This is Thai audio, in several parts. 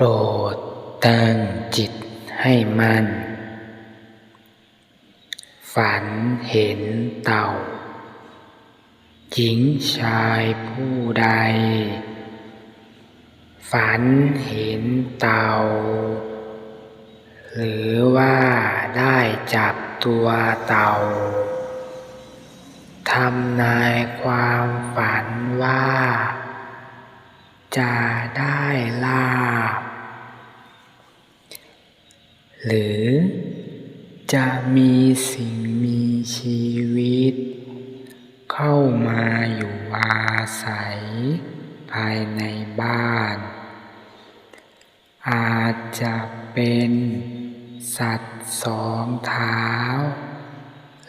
โปรดตั้งจิตให้มั่น ฝันเห็นเต่า หญิงชายผู้ใด ฝันเห็นเต่า หรือว่าได้จับตัวเต่าทำนายความฝันว่า จะได้ลาบ หรือจะมีสิ่งมีชีวิต เข้ามาอยู่อาศัย ภายในบ้าน อาจจะเป็นสัตว์สองเท้า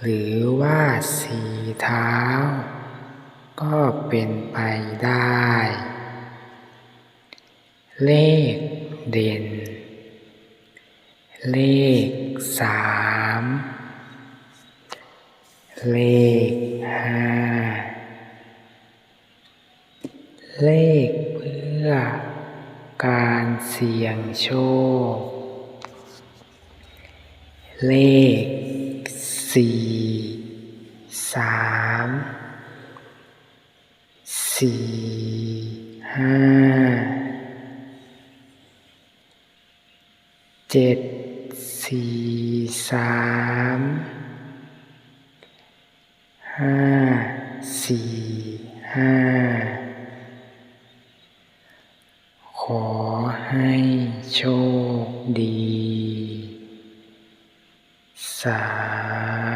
หรือว่าสี่เท้า ก็เป็นไปได้ เลขเด่น เลขสามเลขห้าเลขเพื่อการเสี่ยงโชค เลขสี่สามสี่ห้าเจ็ด สี่สามห้าสี่ห้าขอให้โชคดี สา